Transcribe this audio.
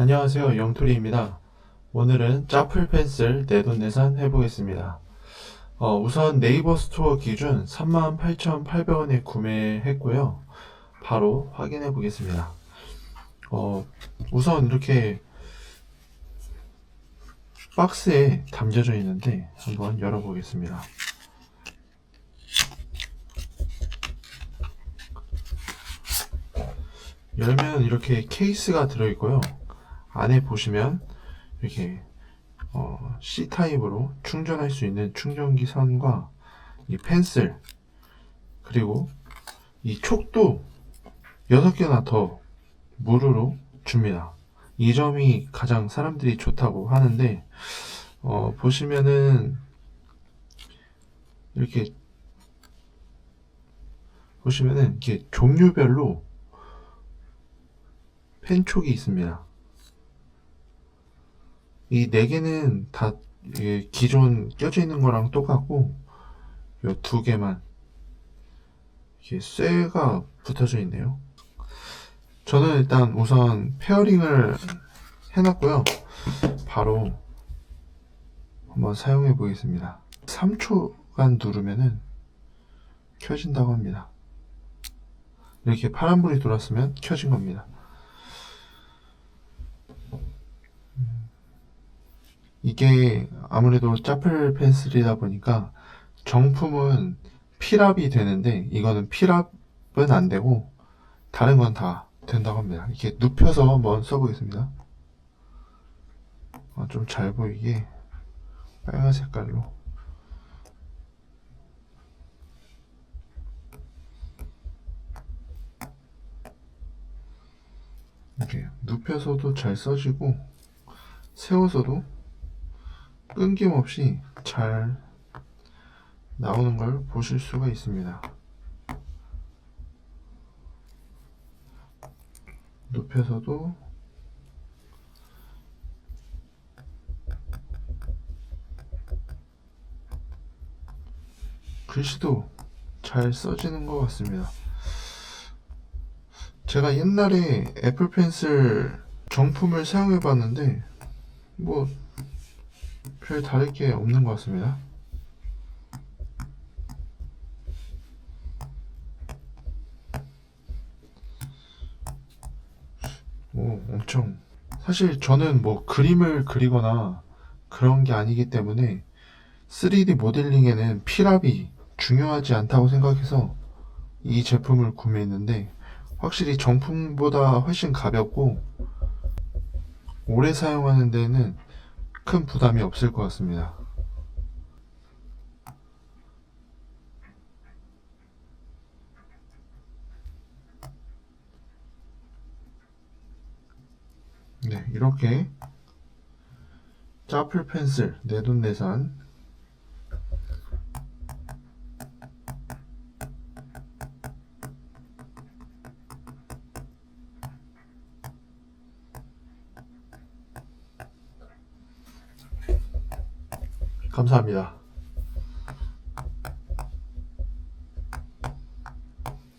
안녕하세요. 영토리입니다. 오늘은 짜플 펜슬 내돈내산 해보겠습니다. 어, 우선 네이버 스토어 기준 38,800원에 구매했고요. 바로 확인해 보겠습니다. 어, 우선 이렇게 박스에 담겨져 있는데 한번 열어보겠습니다. 열면 이렇게 케이스가 들어있고요 안에 보시면 이렇게 어, C 타입으로 충전할 수 있는 충전기 선과 이 펜슬 그리고 이 촉도 6개나 더 무료로 줍니다. 이 점이 가장 사람들이 좋다고 하는데 어, 보시면은 이렇게 보시면은 이렇게 종류별로 펜촉이 있습니다. 이 네 개는 다 기존 껴져 있는 거랑 똑같고 요 두 개만 이게 쇠가 붙어져 있네요. 저는 일단 우선 페어링을 해놨고요. 바로 한번 사용해 보겠습니다. 3초간 누르면은 켜진다고 합니다. 이렇게 파란불이 돌았으면 켜진 겁니다. 이게 아무래도 짜플 펜슬이다 보니까 정품은 필압이 되는데 이거는 필압은 안 되고 다른 건 다 된다고 합니다. 이렇게 눕혀서 한번 써보겠습니다. 아, 좀 잘 보이게 빨간 색깔로 이렇게 눕혀서도 잘 써지고 세워서도 끊김없이 잘 나오는 걸 보실 수가 있습니다. 눕혀서도 글씨도 잘 써지는 것 같습니다. 제가 옛날에 애플 펜슬 정품을 사용해 봤는데 뭐 별 다를 게 없는 것 같습니다. 오, 엄청. 사실 저는 뭐 그림을 그리거나 그런 게 아니기 때문에 3D 모델링에는 필압이 중요하지 않다고 생각해서 이 제품을 구매했는데 확실히 정품보다 훨씬 가볍고 오래 사용하는 데는 큰 부담이 없을 것 같습니다. 네, 이렇게. 짜플 펜슬. 내돈내산 감사합니다.